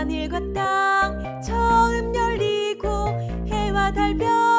하늘과 땅 처음 열리고 해와 달별